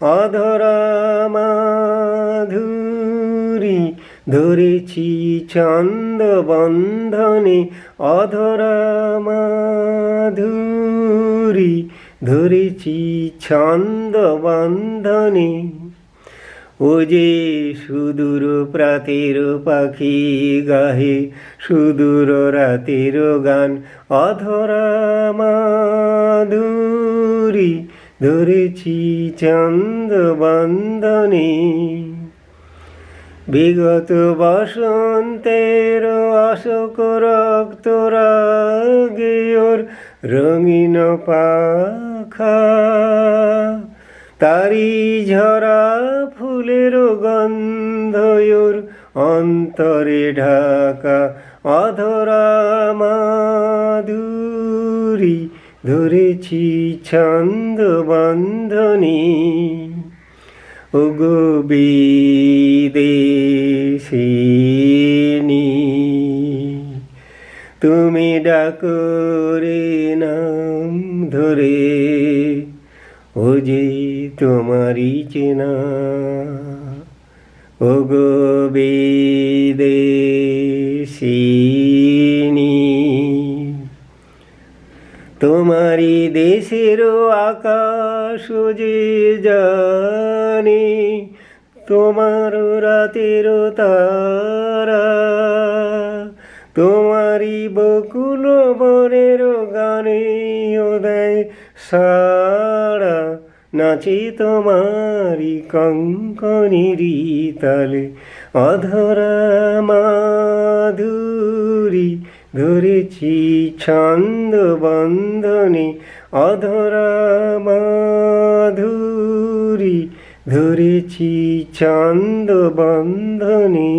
অধরা মাধুরী ধরেছি ছন্দ বন্ধনে অধরা মাধুরী ধরেছি ছন্দ বন্ধনে ও যে সুদূর প্রাতের পাখি গাহে, সুদূর রাতের গান অধরা মাধুরী ধরেছি চন্দ বন্দনে বিগত বসন্তের অশোক রক্ত রাগে ওর রঙিন পাখা তারি ঝরা ফুলের গন্ধয়র অন্তরে ঢাকা অধরা মাধুরী ধরেছি ছন্দ বন্ধনী। ওগো বিদেশিনী, তুমি ডাকরে নাম ধরে, ও যে তোমারই চেনা। ওগো বিদেশিনী তোমারি দেশের আকাশ যে জানে, তোমার রাতের তারা তোমারি বকুল বনের গানে ওদয় সারা, নাচে তোমারি কঙ্কনেরই তালে, অধরা মাধুরী ধরেছি ছন্দ বন্ধনে অধরা মাধুরী ধরেছি ছন্দ বন্ধনে